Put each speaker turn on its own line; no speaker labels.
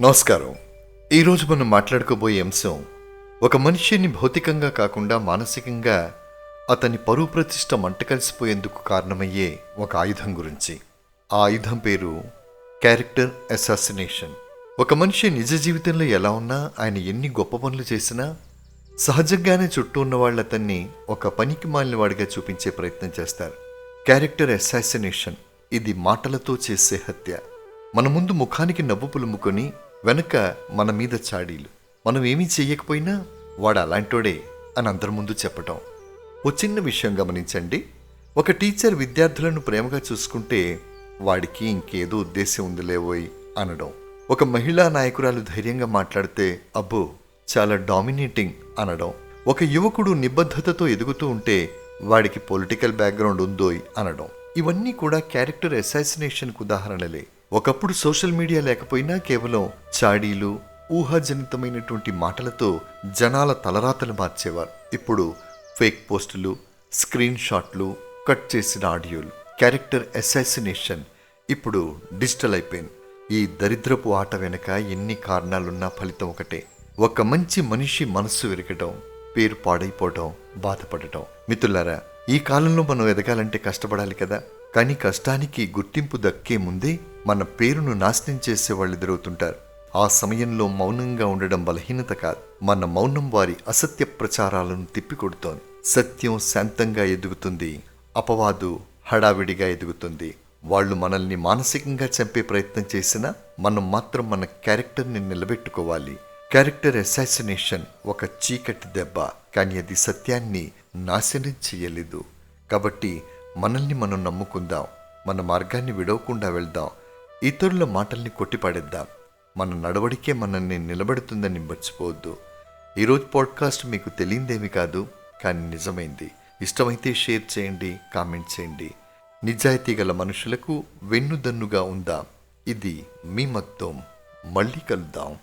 నమస్కారం. ఈరోజు మనం మాట్లాడుకోబోయే అంశం ఒక మనిషిని భౌతికంగా కాకుండా మానసికంగా అతని పరువు ప్రతిష్ట మంట కలిసిపోయేందుకు కారణమయ్యే ఒక ఆయుధం గురించి. ఆ ఆయుధం పేరు క్యారెక్టర్ అసాసినేషన్. ఒక మనిషి నిజ జీవితంలో ఎలా ఉన్నా ఆయన ఎన్ని గొప్ప పనులు చేసినా సహజంగానే చుట్టూ ఉన్న వాళ్ళు అతన్ని ఒక పనికి మాలినవాడిగా చూపించే ప్రయత్నం చేస్తారు. క్యారెక్టర్ అసాసినేషన్ ఇది మాటలతో చేసే హత్య. మన ముందు ముఖానికి నవ్వు పులుముకొని వెనక మన మీద చాడీలు. మనం ఏమీ చెయ్యకపోయినా వాడు అలాంటోడే అని అందరి ముందు చెప్పటం. ఓ చిన్న విషయం గమనించండి. ఒక టీచర్ విద్యార్థులను ప్రేమగా చూసుకుంటే వాడికి ఇంకేదో ఉద్దేశం ఉందిలేవోయ్ అనడం. ఒక మహిళా నాయకురాలు ధైర్యంగా మాట్లాడితే అబ్బో చాలా డామినేటింగ్ అనడం. ఒక యువకుడు నిబద్ధతతో ఎదుగుతూ ఉంటే వాడికి పొలిటికల్ బ్యాక్గ్రౌండ్ ఉందోయ్ అనడం. ఇవన్నీ కూడా క్యారెక్టర్ అసాసినేషన్కు ఉదాహరణలే. ఒకప్పుడు సోషల్ మీడియా లేకపోయినా కేవలం చాడీలు ఊహాజనితమైనటువంటి మాటలతో జనాల తలరాతలు మార్చేవారు. ఇప్పుడు ఫేక్ పోస్టులు స్క్రీన్ షాట్లు కట్ చేసిన ఆడియోలు క్యారెక్టర్ అసాసినేషన్ ఇప్పుడు డిజిటల్ అయిపోయింది. ఈ దరిద్రపు ఆట వెనుక ఎన్ని కారణాలున్నా ఫలితం ఒకటే. ఒక మంచి మనిషి మనస్సు విరగటం పేరు పాడైపోవటం బాధపడటం. మిత్రులారా ఈ కాలంలో మనం ఎదగాలంటే కష్టపడాలి కదా? కానీ కష్టానికి గుర్తింపు దక్కే ముందే మన పేరును నాశనం చేసే వాళ్ళు ఎదురవుతుంటారు. ఆ సమయంలో మౌనంగా ఉండడం బలహీనత కాదు. మన మౌనం వారి అసత్య ప్రచారాలను తిప్పికొడుతోంది. సత్యం శాంతంగా ఎదుగుతుంది. అపవాదు హడావిడిగా ఎదుగుతుంది. వాళ్ళు మనల్ని మానసికంగా చంపే ప్రయత్నం చేసినా మనం మాత్రం మన క్యారెక్టర్ని నిలబెట్టుకోవాలి. క్యారెక్టర్ అసాసినేషన్ ఒక చీకటి దెబ్బ కానీ అది సత్యాన్ని నాశనం చేయలేదు. కాబట్టి మనల్ని మనం నమ్ముకుందాం. మన మార్గాన్ని విడవకుండా వెళ్దాం. ఇతరుల మాటల్ని కొట్టిపడేద్దాం. మన నడవడికే మనల్ని నిలబెడుతుందని మర్చిపోవద్దు. ఈరోజు పాడ్కాస్ట్ మీకు తెలియందేమి కాదు కానీ నిజమైంది. ఇష్టమైతే షేర్ చేయండి కామెంట్ చేయండి. నిజాయితీ గల మనుషులకు వెన్నుదన్నుగా ఉందా. ఇది మీ మొత్తం. మళ్ళీ కలుద్దాం.